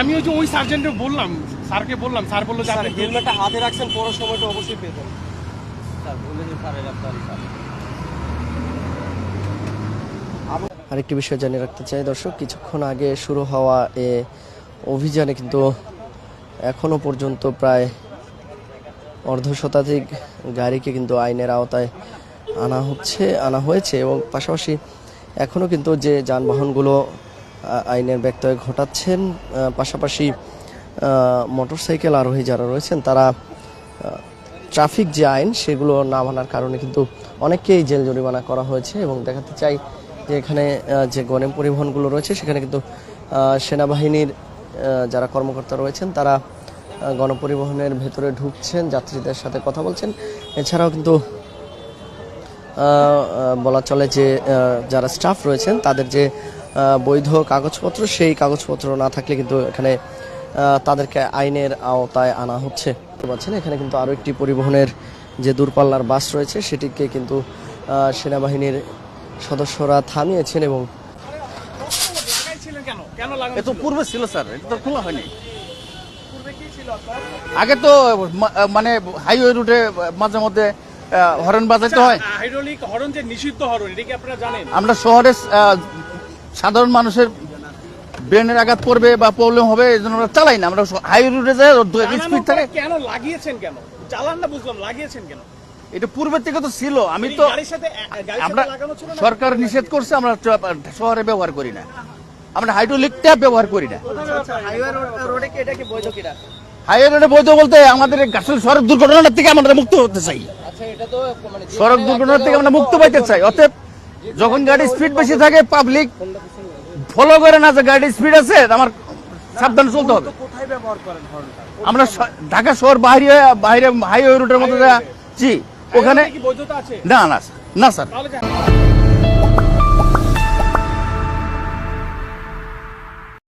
আমি ওই যে ওই সার্জেন্টে বললাম স্যারকে বললাম স্যার বলল যে স্যার আপনি হেলমেটটা হাতে রাখছেন পড়ার সময়টা অবশ্যই পেতেন স্যার ভুলে যে স্যার এটা স্যার আরেকটি বিষয় জানিয়ে রাখতে চাই দর্শক কিছুক্ষণ আগে শুরু হওয়া এ অভিযানে কিন্তু এখনও পর্যন্ত প্রায় অর্ধ শতাধিক গাড়িকে কিন্তু আইনের আওতায় আনা হচ্ছে আনা হয়েছে এবং পাশাপাশি এখনও কিন্তু যে যানবাহনগুলো আইনের ব্যত্যয় ঘটাচ্ছেন পাশাপাশি মোটরসাইকেল আরোহী যারা রয়েছেন, তারা ট্রাফিক যে আইন, সেগুলো না মানার কারণে কিন্তু অনেককেই জেল জরিমানা করা হয়েছে এবং দেখাতে চাই যে এখানে যে গণে পরিবহনগুলো রয়েছে, সেখানে কিন্তু সেনাবাহিনীর যারা কর্মকর্তা রয়েছেন, তারা গণপরিবহনের ভেতরে ঢুকছেন, যাত্রীদের সাথে কথা বলছেন। এছাড়াও কিন্তু বলা চলে যে যারা স্টাফ রয়েছেন, তাদের যে বৈধ কাগজপত্র সেই কাগজপত্র না থাকলে কিন্তু এখানে তাদেরকে আইনের আওতায় আনা হচ্ছে পাচ্ছেন এখানে কিন্তু আরও একটি পরিবহনের যে দূরপাল্লার বাস রয়েছে সেটিকে কিন্তু সেনাবাহিনীর সদস্যরা থামিয়েছেন এবং? পূর্বে ছিল স্যার এটা তো খোলা হয়নি পূর্বে কি ছিল আপনার? আগে তো মানে হাইওয়ে রুটে মাঝে মধ্যে হরেন বাজাইতে হয় আচ্ছা, হাইড্রোলিক হরন যে নিষিদ্ধ হরন এটা কি আপনারা জানেন আমরা শহরে আহ, সাধারণ মানুষের ব্রেনের আঘাত পড়বে বা প্রবলেম হবে এই জন্য আমরা চালাই না। আমরা হাই রুটে যাই স্পিড থাকে। কেন? লাগিয়েছেন কেন? চালান না বুঝলাম লাগিয়েছেন কেন? এটা পূর্বের থেকে তো ছিল। আমি তো আমরা সরকার নিষেধ করছে আমরা শহরে ব্যবহার করি না। আমরা হাইড্রোলিকটা ব্যবহার করি না। হাইওয়ে রোডে বৈধ বলতে আমাদের আসলে সড়ক দুর্ঘটনার থেকে আমরা মুক্ত হতে চাই। আচ্ছা মানে সড়ক দুর্ঘটনার থেকে আমরা মুক্ত পাইতে চাই। অতএব যখন গাড়ি স্পিড বেশি থাকে পাবলিক ফলো করে না যে গাড়ির স্পিড আছে আমার সাবধানে চলতে হবে। আমরা ঢাকা শহর বাইরে বাইরে হাইওয়ে রুটের মধ্যে যা- জি ওখানে না না স্যার না স্যার।